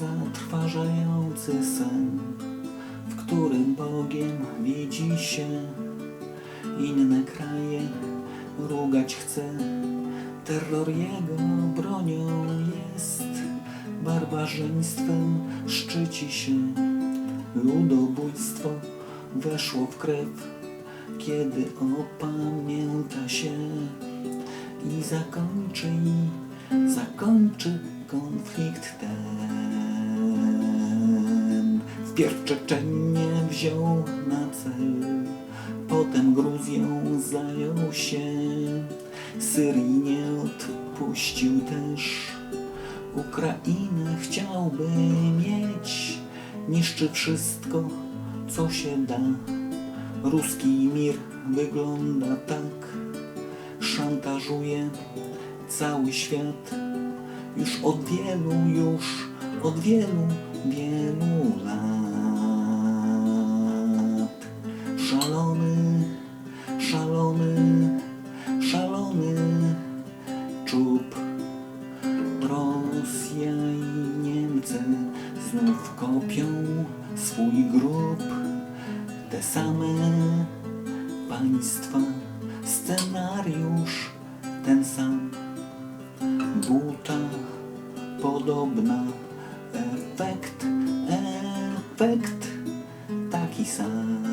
zatrważający sen, w którym Bogiem widzi się inne kraje, rugać chce. Terror jego bronią jest, barbarzyństwem szczyci się. Ludobójstwo weszło w krew, kiedy opamięta się i zakończy, zakończy konflikt ten. Wpierw Czeczenię wziął na cel, potem Gruzją zajął się, Syrii nie odpuścił też. Ukrainę chciałby mieć, niszczy wszystko, co się da. Ruski mir wygląda tak, szantażuje cały świat. Już od wielu, już od wielu, wielu lat. Znów kopią swój grób. Te same państwa, scenariusz ten sam. Buta podobna, efekt, efekt taki sam.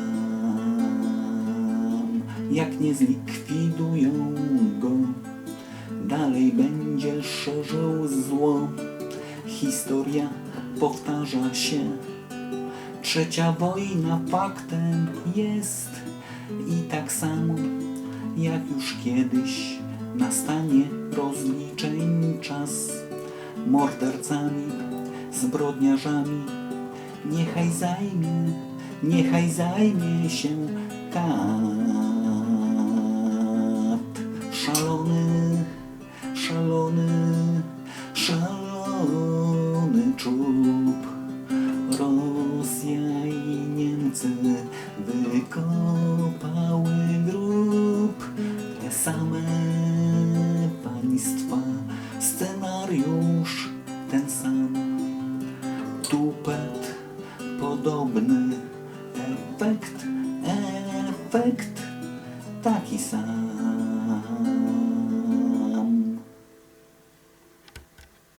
Jak nie zlikwidują go, dalej będzie szerzył zło. Historia powtarza się. Trzecia wojna faktem jest i tak samo jak już kiedyś nastanie rozliczeń czas mordercami, zbrodniarzami. Niechaj zajmie, niechaj zajmie się kat. Szalony, szalony, czub. Rosja i Niemcy wykopały grób. Te same państwa, scenariusz ten sam. Tupet podobny, efekt, efekt taki sam.